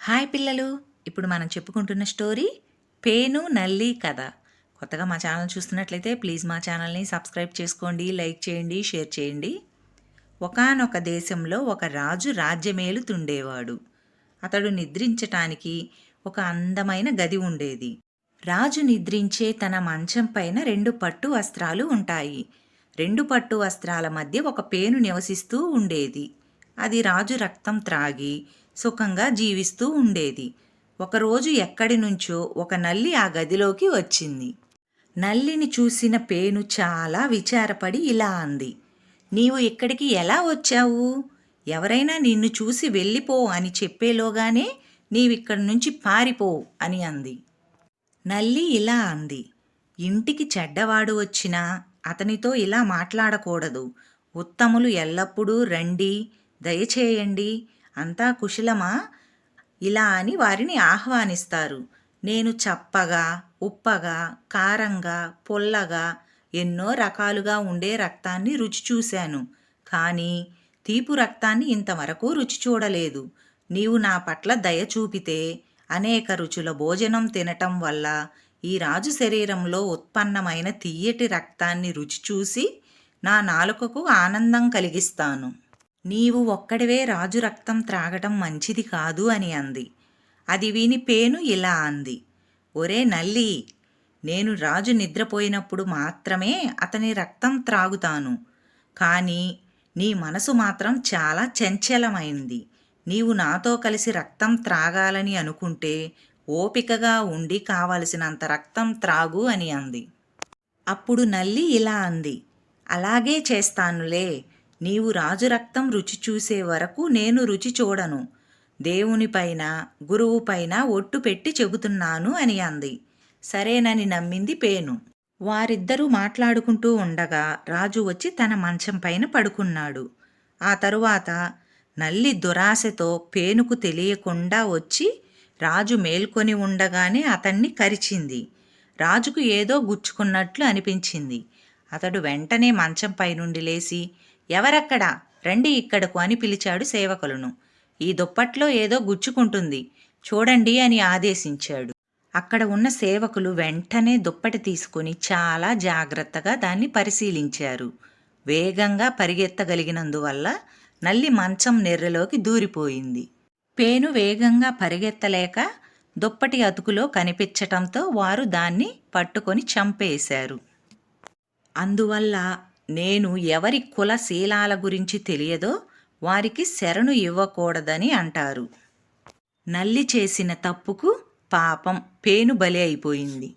Hi పిల్లలు ఇప్పుడు మనం చెప్పుకుంటున్న స్టోరీ పేను నల్లి కథ. కొత్తగా మా ఛానల్ చూస్తున్నట్లయితే ప్లీజ్ మా ఛానల్ని సబ్స్క్రైబ్ చేసుకోండి లైక్ చేయండి షేర్ చేయండి. ఒకానొక దేశంలో ఒక రాజు రాజ్యమేలుతుండేవాడు అతడు నిద్రించటానికి ఒక అందమైన గది ఉండేది. రాజు నిద్రించే తన మంచం పైన రెండు పట్టు వస్త్రాలు ఉంటాయి. రెండు పట్టు వస్త్రాల మధ్య ఒక పేను నివసిస్తూ ఉండేది. అది రాజు రక్తం త్రాగి సుఖంగా జీవిస్తూ ఉండేది. ఒకరోజు ఎక్కడి నుంచో ఒక నల్లి ఆ గదిలోకి వచ్చింది. నల్లిని చూసిన పేను చాలా విచారపడి ఇలా అంది. నీవు ఇక్కడికి ఎలా వచ్చావు? ఎవరైనా నిన్ను చూసి వెళ్ళిపో అని చెప్పేలోగానే నీవిక్కడి నుంచి పారిపో అని అంది. నల్లి ఇలా అంది. ఇంటికి చెడ్డవాడు వచ్చినా అతనితో ఇలా మాట్లాడకూడదు. ఉత్తములు ఎల్లప్పుడూ రండి. దయచేయండి. అంతా కుశలమా? ఇలా అని వారిని ఆహ్వానిస్తారు. నేను చప్పగా ఉప్పగా కారంగా పొల్లగా ఎన్నో రకాలుగా ఉండే రక్తాన్ని రుచి చూశాను. కానీ తీపు రక్తాన్ని ఇంతవరకు రుచి చూడలేదు. నీవు నా పట్ల దయ చూపితే అనేక రుచుల భోజనం తినటం వల్ల ఈ రాజు శరీరంలో ఉత్పన్నమైన తీయటి రక్తాన్ని రుచి చూసి నా నాలుకకు ఆనందం కలిగిస్తాను. నీవు ఒక్కడివే రాజు రక్తం త్రాగటం మంచిది కాదు అని అంది. అది విని పేను ఇలా అంది. ఒరే నల్లి నేను రాజు నిద్రపోయినప్పుడు మాత్రమే అతని రక్తం త్రాగుతాను. కానీ నీ మనసు మాత్రం చాలా చంచలమైంది. నీవు నాతో కలిసి రక్తం త్రాగాలని అనుకుంటే ఓపికగా ఉండి కావలసినంత రక్తం త్రాగు అని అంది. అప్పుడు నల్లి ఇలా అంది. అలాగే చేస్తానులే నీవు రాజు రక్తం రుచి చూసే వరకు నేను రుచి చూడను. దేవునిపైన గురువుపైన ఒట్టు పెట్టి చెబుతున్నాను అని అంది. సరేనని నమ్మింది పేను. వారిద్దరూ మాట్లాడుకుంటూ ఉండగా రాజు వచ్చి తన మంచం పైన పడుకున్నాడు. ఆ తరువాత నల్లి దురాశతో పేనుకు తెలియకుండా వచ్చి రాజు మేల్కొని ఉండగానే అతన్ని కరిచింది. రాజుకు ఏదో గుచ్చుకున్నట్లు అనిపించింది. అతడు వెంటనే మంచంపై నుండి లేచి ఎవరక్కడా? రండి ఇక్కడకు అని పిలిచాడు సేవకులను. ఈ దుప్పట్లో ఏదో గుచ్చుకుంటుంది. చూడండి అని ఆదేశించాడు. అక్కడ ఉన్న సేవకులు వెంటనే దుప్పటి తీసుకుని చాలా జాగ్రత్తగా దాన్ని పరిశీలించారు. వేగంగా పరిగెత్తగలిగినందువల్ల నల్లి మంచం నెర్రెలోకి దూరిపోయింది. పేను వేగంగా పరిగెత్తలేక దుప్పటి అతుకులో కనిపించటంతో వారు దాన్ని పట్టుకొని చంపేశారు. అందువల్ల నేను ఎవరి కులశీలాల గురించి తెలియదో వారికి శరణు ఇవ్వకూడదని అంటారు. నల్లి చేసిన తప్పుకు పాపం పేను బలి అయిపోయింది.